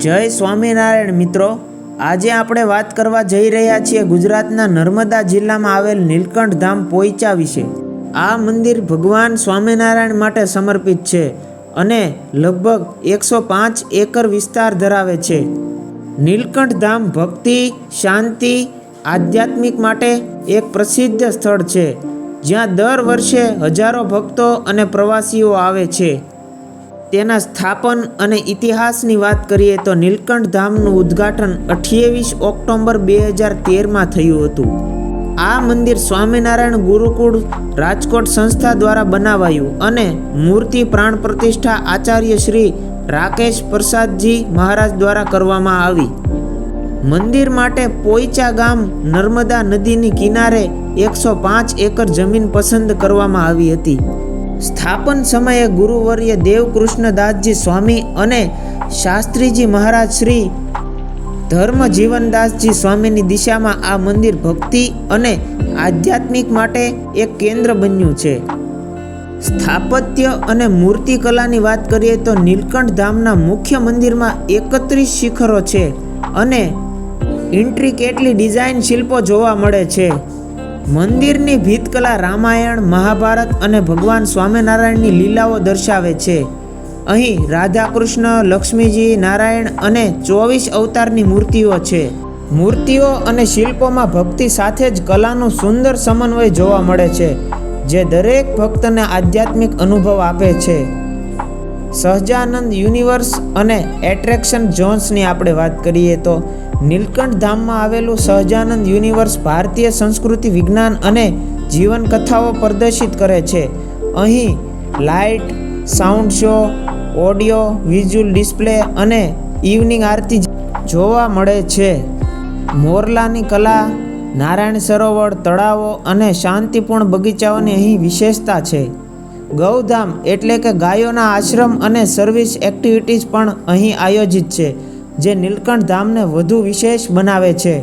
જય સ્વામિનારાયણ મિત્રો. આજે આપણે વાત કરવા જઈ રહ્યા છીએ ગુજરાતના નર્મદા જિલ્લામાં આવેલ નીલકંઠ ધામ પોઈચા વિશે. આ મંદિર ભગવાન સ્વામિનારાયણ માટે સમર્પિત છે અને લગભગ એકસો પાંચ એકર વિસ્તાર ધરાવે છે. નીલકંઠ ધામ ભક્તિ, શાંતિ, આધ્યાત્મિક માટે એક પ્રસિદ્ધ સ્થળ છે, જ્યાં દર વર્ષે હજારો ભક્તો અને પ્રવાસીઓ આવે છે. તેના સ્થાપન અને ઇતિહાસની વાત કરીએ તો નીલકંઠ ધામનું ઉદ્ઘાટન અઠ્યાવીસ ઓક્ટોબર બે હજાર તેરમાં થયું હતું. આ મંદિર સ્વામિનારાયણ ગુરુકુળ રાજકોટ સંસ્થા દ્વારા બનાવાયું અને મૂર્તિ પ્રાણ પ્રતિષ્ઠા આચાર્ય શ્રી રાકેશ પ્રસાદજી મહારાજ દ્વારા કરવામાં આવી. મંદિર માટે પોઈચા ગામ નર્મદા નદીની કિનારે એકસો પાંચ એકર જમીન પસંદ કરવામાં આવી હતી. સ્થાપન સમયે ગુરુવર્ય દેવકૃષ્ણદાસજી સ્વામી અને શાસ્ત્રીજી મહારાજ શ્રી ધર્મ જીવનદાસજી સ્વામીની દિશામાં આ મંદિર ભક્તિ અને આધ્યાત્મિક માટે એક કેન્દ્ર બન્યું છે. સ્થાપત્ય અને મૂર્તિકલાની વાત કરીએ તો નીલકંઠ ધામના મુખ્ય મંદિરમાં એકત્રીસ શિખરો છે અને ઇન્ટ્રિકેટલી ડિઝાઇન શિલ્પો જોવા મળે છે. મંદિરની ભીતકલા રામાયણ, મહાભારત અને ભગવાન સ્વામિનારાયણની લીલાઓ દર્શાવે છે. અહીં રાધાકૃષ્ણ, લક્ષ્મીજી, નારાયણ અને ચોવીસ અવતારની મૂર્તિઓ છે. મૂર્તિઓ અને શિલ્પોમાં ભક્તિ સાથે જ કલાનો સુંદર સમન્વય જોવા મળે છે, જે દરેક ભક્તને આધ્યાત્મિક અનુભવ આપે છે. સહજાનંદ યુનિવર્સ અને એટ્રેક્શન ઝોન્સની આપણે વાત કરીએ તો નીલકંઠ ધામમાં આવેલું સહજાનંદ યુનિવર્સ ભારતીય સંસ્કૃતિ વિજ્ઞાન અને જીવનકથાઓ પ્રદર્શિત કરે છે. અહીં light, sound show, audio, visual display અને ઇવનિંગ આરતી જોવા મળે છે. મોરલાની કલા, નારાયણ સરોવર, તળાવો અને શાંતિપૂર્ણ બગીચાઓની અહીં વિશેષતા છે. ગૌધામ એટલે કે ગાયોના આશ્રમ અને સર્વિસ એક્ટિવિટીઝ પણ અહીં આયોજિત છે, જે નીલકંઠ ધામને વધુ વિશેષ બનાવે છે.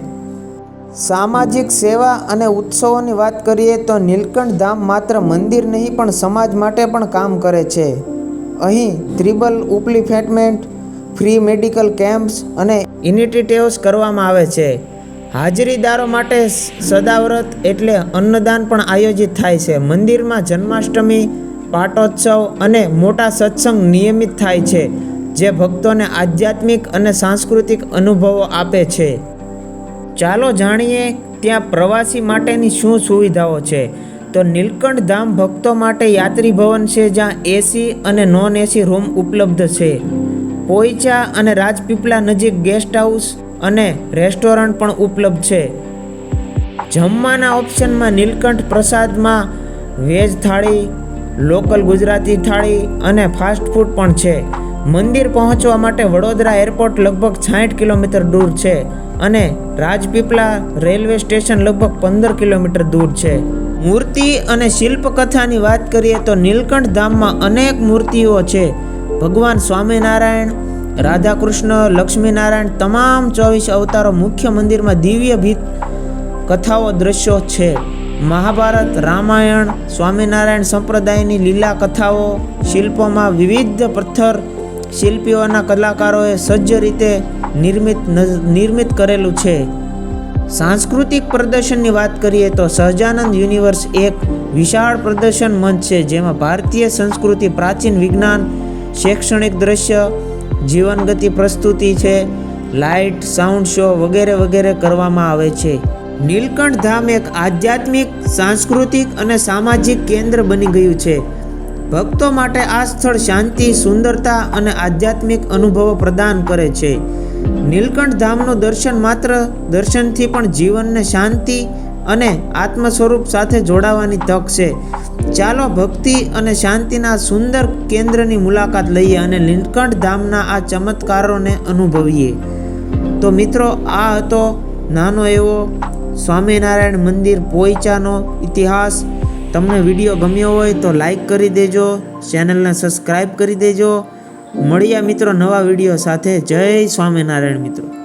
સામાજિક સેવા અને ઉત્સવોની વાત કરીએ તો નીલકંઠ ધામ માત્ર મંદિર નહીં, પણ સમાજ માટે પણ કામ કરે છે. અહીં tribal upliftment, free medical camps અને ઇનિટેટિવ્સ કરવામાં આવે છે. હાજરીદારો માટે સદાવ્રત એટલે અન્નદાન પણ આયોજિત થાય છે. મંદિરમાં જન્માષ્ટમી પાટોત્સવ અને મોટા સત્સંગ નિયમિત થાય છે, જે ભક્તોને આધ્યાત્મિક અને સાંસ્કૃતિક અનુભવો આપે છે. ચાલો જાણીએ ત્યાં પ્રવાસી માટેની શું સુવિધાઓ છે. તો નીલકંઠ ધામ ભક્તો માટે યાત્રી ભવન છે, જ્યાં એસી અને નોન એસી રૂમ ઉપલબ્ધ છે. પોઈચા અને રાજપીપળા નજીક ગેસ્ટ હાઉસ અને રેસ્ટોરન્ટ પણ ઉપલબ્ધ છે. જમવાના ઓપ્શનમાં નીલકંઠ પ્રસાદમાં વેજ થાળી લોકલ ગુજરાતી થાળી અને ફાસ્ટ ફૂડ પણ છે. મંદિર પહોંચવા માટે વડોદરા એરપોર્ટ લગભગ સાઠ કિલોમીટર દૂર છે અને રાજપીપળા રેલવે સ્ટેશન લગભગ પંદર કિલોમીટર દૂર છે. મૂર્તિ અને શિલ્પકથાની વાત કરીએ તો નીલકંઠ ધામમાં અનેક મૂર્તિઓ છે. ભગવાન સ્વામિનારાયણ, રાધાકૃષ્ણ, લક્ષ્મીનારાયણ તમામ ચોવીસ અવતારો મુખ્ય મંદિરમાં દિવ્ય ભીત કથાઓ, દ્રશ્યો છે. મહાભારત, રામાયણ, સ્વામિનારાયણ સંપ્રદાયની લીલા કથાઓ, શિલ્પોમાં વિવિધ પથ્થર શિલ્પીઓના કલાકારોએ સજ્જ રીતે નિર્મિત નિર્મિત કરેલું છે. સાંસ્કૃતિક પ્રદર્શનની વાત કરીએ તો સહજાનંદ યુનિવર્સ એક વિશાળ પ્રદર્શન મંચ છે, જેમાં ભારતીય સંસ્કૃતિ, પ્રાચીન વિજ્ઞાન, શૈક્ષણિક દ્રશ્ય, જીવનગતિ પ્રસ્તુતિ છે, લાઇટ, સાઉન્ડ શો વગેરે વગેરે કરવામાં આવે છે. નીલકંઠ ધામ એક આધ્યાત્મિક, સાંસ્કૃતિક અને સામાજિક કેન્દ્ર બની ગયું છે. ભક્તો માટે આ સ્થળ શાંતિ, સુંદરતા અને આધ્યાત્મિક અનુભવો પ્રદાન કરે છે. નીલકંઠ ધામનું દર્શન માત્ર દર્શનથી પણ જીવનને શાંતિ અને આત્મ સ્વરૂપ સાથે જોડાવાની તક છે. ચાલો ભક્તિ અને શાંતિના સુંદર કેન્દ્રની મુલાકાત લઈએ અને નીલકંઠ ધામના આ ચમત્કારોને અનુભવીએ. તો મિત્રો, આ હતો નાનો એવો સ્વામિનારાયણ મંદિર પોઈચાનો ઇતિહાસ. તમને વીડિયો ગમ્યો હોય તો લાઈક કરી દેજો, ચેનલને સબસ્ક્રાઈબ કરી દેજો. મળ્યા મિત્રો નવા વીડિયો સાથે. જય સ્વામિનારાયણ મિત્રો.